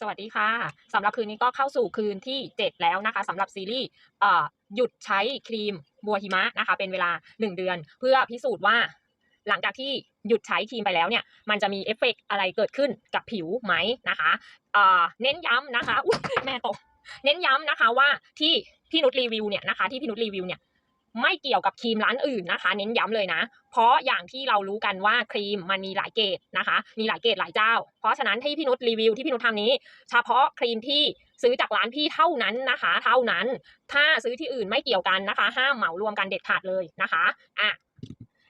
สวัสดีค่ะสำหรับคืนนี้ก็เข้าสู่คืนที่ 7 แล้วนะคะสำหรับซีรีส์หยุดใช้ครีมบัวหิมะนะคะ เป็นเวลา 1 เดือน เพื่อพิสูจน์ว่า หลังจากที่หยุดใช้ครีมไปแล้วเนี่ย มันจะมีเอฟเฟกต์อะไรเกิดขึ้นกับผิวไหมนะคะเน้นย้ำนะคะอุ๊ยแม่ตกเน้นย้ำนะคะว่าที่พี่นุชรีวิวเนี่ยนะคะที่พี่นุชรีวิวเนี่ย ไม่เกี่ยวกับครีมร้านอื่นนะคะ เน้นย้ำเลยนะ เพราะอย่างที่เรารู้กันว่าครีมมันมีหลายเกรดนะคะ มีหลายเกรดหลายเจ้า เพราะฉะนั้นที่พี่นุชรีวิวที่พี่นุชทำนี้ เฉพาะครีมที่ซื้อจากร้านพี่เท่านั้นนะคะ เท่านั้น ถ้าซื้อที่อื่นไม่เกี่ยวกันนะคะ ห้ามเหมารวมกันเด็ดขาดเลยนะคะอะ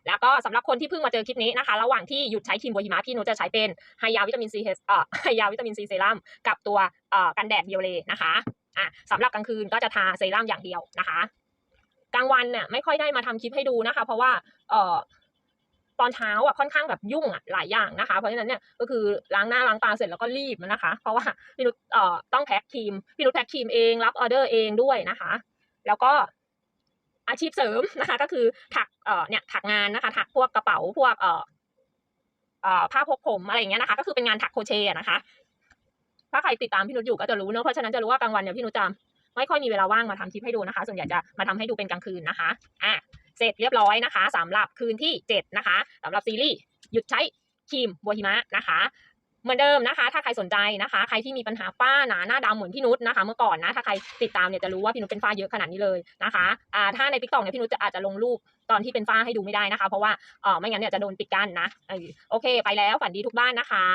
แล้วก็สำหรับคนที่เพิ่งมาเจอคลิปนี้นะคะ ระหว่างที่หยุดใช้ครีมโบฮิมะพี่นุชจะใช้เป็นไฮยาวิตามินซีเอ่อไฮยาวิตามินซีเซรั่มกับตัวเอ่อกันแดดเบียวเลนะคะอะสำหรับกลางคืนก็จะทาเซรั่มอย่างเดียวนะคะ กลางวันเนี่ยไม่ค่อยได้มาทำคลิปให้ดูนะคะ เพราะว่าเอ่อตอนเช้าอะค่อนข้างแบบยุ่งอะหลายอย่างนะคะ เพราะฉะนั้นเนี่ยก็คือล้างหน้าล้างตาเสร็จแล้วก็รีบนะคะ เพราะว่าพี่นุชเอ่อต้องแพ็คครีมพี่นุชแพ็คครีมเองรับออเดอร์เองด้วยนะคะ แล้วก็อาชีพเสริมนะคะ ก็คือถักเอ่อเนี่ยถักงานนะคะ ถักพวกกระเป๋าพวกเอ่อเอ่อผ้าพกผมอะไรอย่างเงี้ยนะคะ ก็คือเป็นงานถักโคเชนะคะ ถ้าใครติดตามพี่นุชอยู่ก็จะรู้เนอะเพราะฉะนั้นจะรู้ว่ากลางวันเนี่ยพี่นุชจะ ไม่ค่อยมีเวลาว่างมาทำคลิปให้ดูนะคะ ส่วนใหญ่จะมาทำให้ดูเป็นกลางคืนนะคะอะเสร็จเรียบร้อยนะคะสำหรับคืนที่เจ็ดนะคะสำหรับซีรีส์หยุดใช้ครีมบัวหิมะนะคะเหมือนเดิมนะคะ ถ้าใครสนใจนะคะ ใครที่มีปัญหาฝ้าหนาหน้าดำเหมือนพี่นุชนะคะ เมื่อก่อนนะ ถ้าใครติดตามเนี่ยจะรู้ว่าพี่นุชเป็นฝ้าเยอะขนาดนี้เลยนะคะ อ่า ถ้าในติ๊กต็อกเนี่ยพี่นุชจะอาจจะลงรูปตอนที่เป็นฝ้าให้ดูไม่ได้นะคะ เพราะว่าเออไม่งั้นเนี่ยจะโดนปิดกั้นนะโอเค ไปแล้วฝันดีทุกบ้านนะคะ